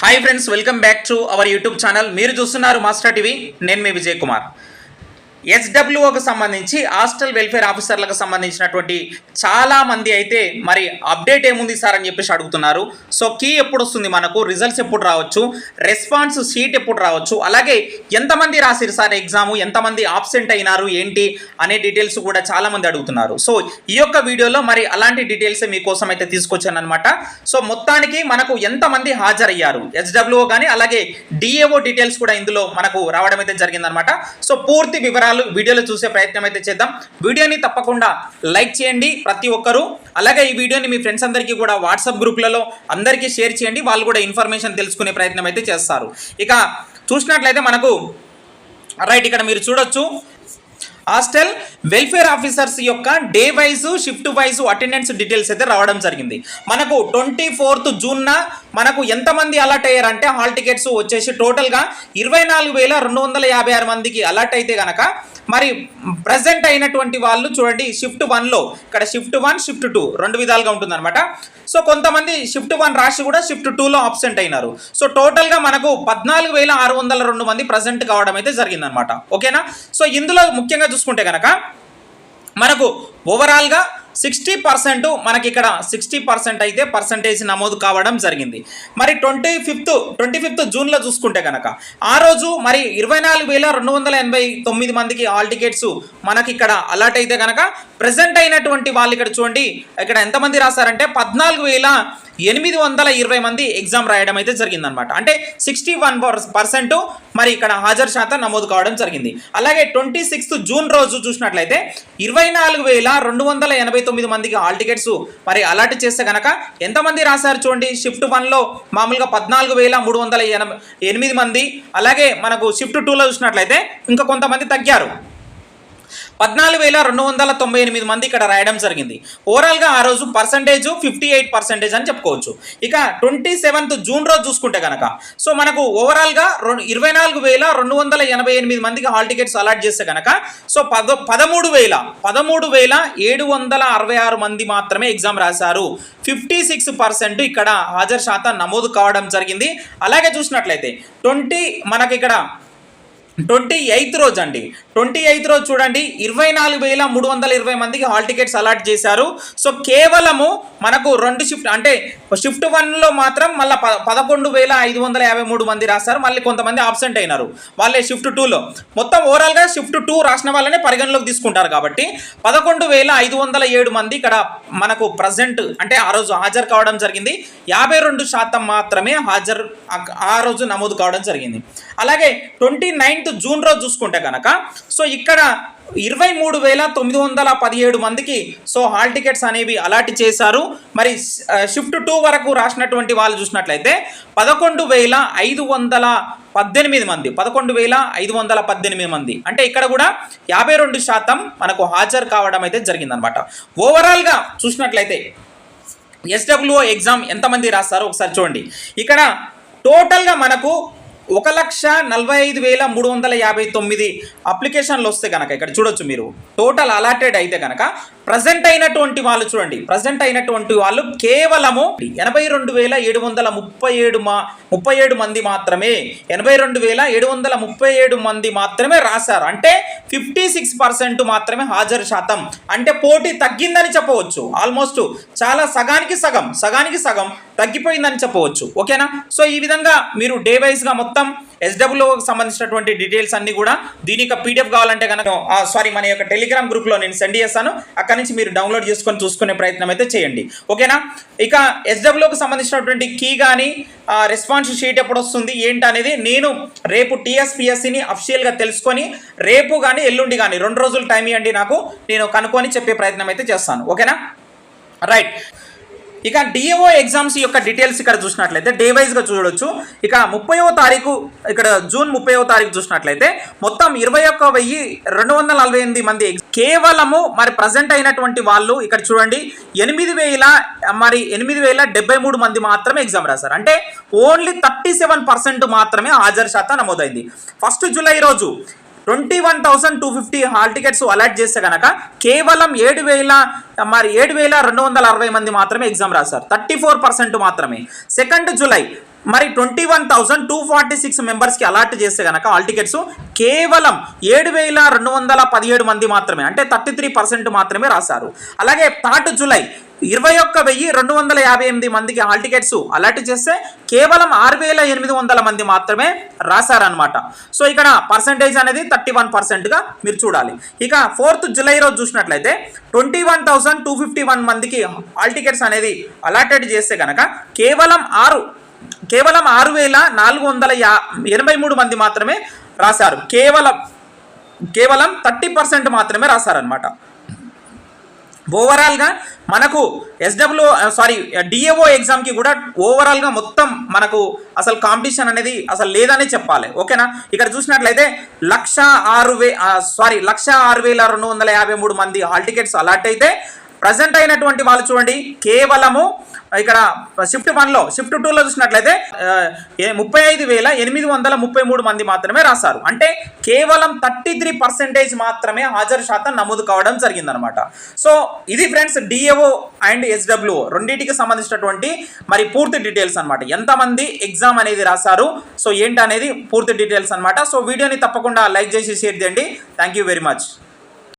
Hi friends welcome back to our YouTube channel మీరు చూస్తున్నారు master TV నేను మీ విజయ్ కుమార్. ఎస్డబ్ల్యూఓకి సంబంధించి హాస్టల్ వెల్ఫేర్ ఆఫీసర్లకు సంబంధించినటువంటి చాలామంది అయితే మరి అప్డేట్ ఏముంది సార్ అని చెప్పేసి అడుగుతున్నారు. సో కీ ఎప్పుడు వస్తుంది మనకు? రిజల్ట్స్ ఎప్పుడు రావచ్చు? రెస్పాన్స్ షీట్ ఎప్పుడు రావచ్చు? అలాగే ఎంతమంది రాసిరు సార్ ఎగ్జామ్? ఎంతమంది ఆబ్సెంట్ అయినారు? ఏంటి? అనే డీటెయిల్స్ కూడా చాలామంది అడుగుతున్నారు. సో ఈ యొక్క వీడియోలో మరి అలాంటి డీటెయిల్స్ మీకోసం అయితే తీసుకొచ్చాను అనమాట సో మొత్తానికి మనకు ఎంతమంది హాజరయ్యారు? ఎస్డబ్ల్యూఓ కానీ అలాగే డిఏఓ డీటెయిల్స్ కూడా ఇందులో మనకు రావడం అయితే జరిగిందనమాట సో పూర్తి వివరాలు వీడియోలో చూసే ప్రయత్నం అయితే చేద్దాం. వీడియోని తప్పకుండా లైక్ చేయండి ప్రతి ఒక్కరూ. అలాగే ఈ వీడియోని మీ ఫ్రెండ్స్ అందరికీ కూడా వాట్సాప్ గ్రూప్లలో అందరికీ షేర్ చేయండి. వాళ్ళు కూడా ఇన్ఫర్మేషన్ తెలుసుకునే ప్రయత్నం అయితే చేస్తారు. ఇక చూసినట్లయితే మనకు రైట్ ఇక్కడ మీరు చూడొచ్చు. హాస్టల్ వెల్ఫేర్ ఆఫీసర్స్ యొక్క day wise shift wise attendance details అయితే రావడం జరిగింది. మనకు ట్వంటీ ఫోర్త్ జూన్న మనకు ఎంతమంది అలర్ట్ అయ్యారంటే హాల్ టికెట్స్ వచ్చేసి టోటల్గా ఇరవై నాలుగు వేల రెండు వందల యాభై ఆరు మందికి అలర్ట్ అయితే కనుక మరి ప్రజెంట్ అయినటువంటి వాళ్ళు చూడండి షిఫ్ట్ వన్లో ఇక్కడ షిఫ్ట్ వన్ షిఫ్ట్ టూ రెండు విధాలుగా ఉంటుందన్నమాట. సో కొంతమంది షిఫ్ట్ వన్ రాసి కూడా షిఫ్ట్ టూలో ఆబ్సెంట్ అయినారు. సో టోటల్గా మనకు పద్నాలుగు వేల ఆరు వందల రెండు మంది ప్రజెంట్ కావడం అయితే జరిగిందనమాట ఓకేనా? సో ఇందులో ముఖ్యంగా చూసుకుంటే కనుక మనకు ఓవరాల్గా సిక్స్టీ పర్సెంట్ మనకి ఇక్కడ సిక్స్టీ పర్సెంట్ అయితే పర్సంటేజ్ నమోదు కావడం జరిగింది. మరి ట్వంటీ ఫిఫ్త్ ట్వంటీ ఫిఫ్త్ జూన్లో చూసుకుంటే కనుక ఆ రోజు మరి ఇరవై నాలుగు వేల రెండు వందల ఎనభై తొమ్మిది మందికి ఆల్ టికెట్స్ మనకి ఇక్కడ అలర్ట్ అయితే కనుక ప్రజెంట్ అయినటువంటి వాళ్ళు ఇక్కడ చూడండి ఇక్కడ ఎంతమంది రాశారంటే పద్నాలుగు వేల ఎనిమిది వందల ఇరవై మంది ఎగ్జామ్ రాయడం అయితే జరిగిందనమాట అంటే సిక్స్టీ వన్ పర్సెంట్ మరి ఇక్కడ హాజరు శాతం నమోదు కావడం జరిగింది. అలాగే ట్వంటీ సిక్స్త్ జూన్ రోజు చూసినట్లయితే ఇరవై నాలుగు వేల రెండు వందల ఎనభై తొమ్మిది మందికి హాల్ టికెట్స్ మరి అలర్ట్ చేస్తే కనుక ఎంతమంది రాశారు చూడండి షిఫ్ట్ వన్లో మామూలుగా పద్నాలుగు వేల మూడు వందల ఎనభై ఎనిమిది మంది. అలాగే మనకు షిఫ్ట్ టూలో చూసినట్లయితే ఇంకా కొంతమంది తగ్గారు. పద్నాలుగు వేల రెండు వందల తొంభై ఎనిమిది మంది ఇక్కడ రాయడం జరిగింది. ఓవరాల్గా ఆ రోజు పర్సంటేజ్ ఫిఫ్టీ ఎయిట్ పర్సెంటేజ్ అని చెప్పుకోవచ్చు. ఇక ట్వంటీ సెవెంత్ జూన్ రోజు చూసుకుంటే కనుక సో మనకు ఓవరాల్గా రెండు ఇరవై నాలుగు వేల రెండు వందల ఎనభై ఎనిమిది మందికి హాల్ టికెట్స్ అలాట్ చేస్తే కనుక సో పద పదమూడు వేల పదమూడు వేల ఏడు వందల అరవై ఆరు మంది మాత్రమే ఎగ్జామ్ రాశారు. ఫిఫ్టీ సిక్స్ పర్సెంట్ ఇక్కడ హాజరు శాతం నమోదు కావడం జరిగింది. అలాగే చూసినట్లయితే ట్వంటీ మనకి ఇక్కడ ట్వంటీ ఎయిత్ రోజు అండి. ట్వంటీ ఎయిత్ రోజు చూడండి ఇరవై నాలుగు వేల మూడు వందల ఇరవై మందికి హాల్ టికెట్స్ అలాట్ చేశారు. సో కేవలము మనకు రెండు షిఫ్ట్ అంటే షిఫ్ట్ వన్లో మాత్రం మళ్ళీ పదకొండు వేల ఐదు వందల యాభై మూడు మంది రాస్తారు. మళ్ళీ కొంతమంది ఆబ్సెంట్ అయినారు. వాళ్ళే షిఫ్ట్ టూలో. మొత్తం ఓవరాల్గా షిఫ్ట్ టూ రాసిన వాళ్ళనే పరిగణలోకి తీసుకుంటారు కాబట్టి పదకొండు వేల ఐదు వందల ఏడు మంది ఇక్కడ మనకు ప్రజెంట్ అంటే ఆ రోజు హాజరు కావడం జరిగింది. యాభై రెండు శాతం మాత్రమే హాజరు ఆ- రోజు నమోదు కావడం జరిగింది. అలాగే ట్వంటీ నైన్ ఎయిత్ జూన్ రోజు చూసుకుంటే కనుక సో ఇక్కడ ఇరవై మూడు వేల తొమ్మిది వందల పదిహేడు మందికి సో హాల్ టికెట్స్ అనేవి అలాట్ చేశారు. మరి షిఫ్ట్ టూ వరకు రాసినటువంటి వాళ్ళు చూసినట్లయితే పదకొండు వేల ఐదు వందల పద్దెనిమిది మంది పదకొండు వేల ఐదు వందల పద్దెనిమిది మంది. అంటే ఇక్కడ కూడా యాభై రెండు శాతం మనకు హాజరు కావడం అయితే జరిగిందనమాట. ఓవరాల్గా చూసినట్లయితే ఎస్డబ్ల్యూఓ ఎగ్జామ్ ఎంతమంది రాస్తారో ఒకసారి చూడండి. ఇక్కడ టోటల్గా మనకు ఒక లక్ష నలభై ఐదు వేల మూడు వందల యాభై తొమ్మిది అప్లికేషన్లు వస్తే కనుక ఇక్కడ చూడొచ్చు మీరు. టోటల్ అలాటెడ్ అయితే కనుక ప్రజెంట్ అయినటువంటి వాళ్ళు చూడండి. ప్రజెంట్ అయినటువంటి వాళ్ళు కేవలము ఎనభై రెండు వేల ఏడు వందల ముప్పై ఏడు మా ముప్పై ఏడు మంది మాత్రమే ఎనభై రెండు వేల ఏడు వందల ముప్పై ఏడు మంది మాత్రమే రాశారు. అంటే ఫిఫ్టీ సిక్స్ పర్సెంట్ మాత్రమే హాజరు శాతం. అంటే పోటీ తగ్గిందని చెప్పవచ్చు. ఆల్మోస్ట్ చాలా సగానికి సగం సగానికి సగం. తగ్గిపోయిందని చెప్పవచ్చు. ఓకేనా? సో ఈ విధంగా మీరు డే వైజ్గా మొత్తం ఎస్డబ్ల్యూకి సంబంధించినటువంటి డీటెయిల్స్ అన్ని కూడా దీని యొక్క పీడిఎఫ్ కావాలంటే కనుక సారీ మన యొక్క టెలిగ్రామ్ గ్రూప్లో నేను సెండ్ చేస్తాను. అక్కడి నుంచి మీరు డౌన్లోడ్ చేసుకొని చూసుకునే ప్రయత్నం అయితే చేయండి. ఓకేనా? ఇక ఎస్డబ్ల్యూకి సంబంధించినటువంటి కీ కానీ రెస్పాన్స్ షీట్ ఎప్పుడు వస్తుంది ఏంటి అనేది నేను రేపు టీఎస్పిఎస్సిని అఫిషియల్గా తెలుసుకొని రేపు కానీ ఎల్లుండి కానీ రెండు రోజులు టైం ఇవ్వండి నాకు నేను కనుక్కొని చెప్పే ప్రయత్నం అయితే చేస్తాను. ఓకేనా? రైట్ ఇక డిఏఓ ఎగ్జామ్స్ యొక్క డీటెయిల్స్ ఇక్కడ చూసినట్లయితే డే వైజ్గా చూడొచ్చు. ఇక ముప్పైవ తారీఖు ఇక్కడ జూన్ ముప్పైవ తారీఖు చూసినట్లయితే మొత్తం ఇరవై ఒక్క వెయ్యి రెండు వందల నలభై ఎనిమిది మంది కేవలము మరి ప్రజెంట్ అయినటువంటి వాళ్ళు ఇక్కడ చూడండి ఎనిమిది వేల మరి ఎనిమిది వేల డెబ్బై మూడు మంది మాత్రమే ఎగ్జామ్ రాశారు. అంటే ఓన్లీ థర్టీ సెవెన్ పర్సెంట్ మాత్రమే హాజరు శాతం నమోదైంది. ఫస్ట్ జూలై రోజు twenty one thousand two fifty hall tickets allot చేస్తే కనుక కేవలం ఏడు వేల మరి ఏడు వేల రెండు వందల అరవై మంది మాత్రమే ఎగ్జామ్ రాశారు. థర్టీ ఫోర్ పర్సెంట్ మాత్రమే. సెకండ్ జూలై మరి twenty one thousand two forty six మెంబర్స్కి అలాట్ చేస్తే కనుక ఆల్ టికెట్స్ కేవలం ఏడు వేల రెండు వందల పదిహేడు మంది మాత్రమే అంటే థర్టీ త్రీ పర్సెంట్ మాత్రమే రాశారు. అలాగే థర్డ్ జూలై ఇరవై ఒక్క వెయ్యి రెండు వందల యాభై ఎనిమిది మందికి హాల్ టికెట్స్ అలాట్ చేస్తే కేవలం ఆరు వేల ఎనిమిది వందల మంది మాత్రమే రాశారనమాట సో ఇక్కడ పర్సంటేజ్ అనేది థర్టీ వన్ పర్సెంట్గా మీరు చూడాలి. ఇక ఫోర్త్ జూలై రోజు చూసినట్లయితే twenty one thousand two fifty one మందికి హాల్ టికెట్స్ అనేది అలాటెడ్ చేస్తే కనుక కేవలం ఆరు కేవలం ఆరు వేల నాలుగు వందల యా ఎనభై మూడు మంది మాత్రమే రాశారు. కేవలం కేవలం థర్టీ పర్సెంట్ మాత్రమే రాశారనమాట ఓవరాల్గా మనకు ఎస్డబ్ల్యూ సారీ డిఏఓ ఎగ్జామ్కి కూడా ఓవరాల్గా మొత్తం మనకు అసలు కాంపిటీషన్ అనేది అసలు లేదనే చెప్పాలి. ఓకేనా ఇక్కడ చూసినట్లయితే లక్ష ఆరు వే సారీ లక్ష ఆరు వేల రెండు వందల యాభై మూడు మంది హాల్ టికెట్స్ అలాట్ అయితే ప్రజెంట్ అయినటువంటి వాళ్ళు చూడండి కేవలము ఇక్కడ షిఫ్ట్ వన్లో షిఫ్ట్ టూలో చూసినట్లయితే ముప్పై ఐదు వేల ఎనిమిది వందల ముప్పై మూడు మంది మాత్రమే రాశారు. అంటే కేవలం థర్టీ త్రీ పర్సెంటేజ్ మాత్రమే హాజరు శాతం నమోదు కావడం జరిగిందనమాట. సో ఇది ఫ్రెండ్స్ డిఏఓ అండ్ ఎస్డబ్ల్యూ రెండింటికి సంబంధించినటువంటి మరి పూర్తి డీటెయిల్స్ అనమాట ఎంతమంది ఎగ్జామ్ అనేది రాశారు సో ఏంటి అనేది పూర్తి డీటెయిల్స్ అనమాట సో వీడియోని తప్పకుండా లైక్ చేసి షేర్ చేయండి. Thank you very much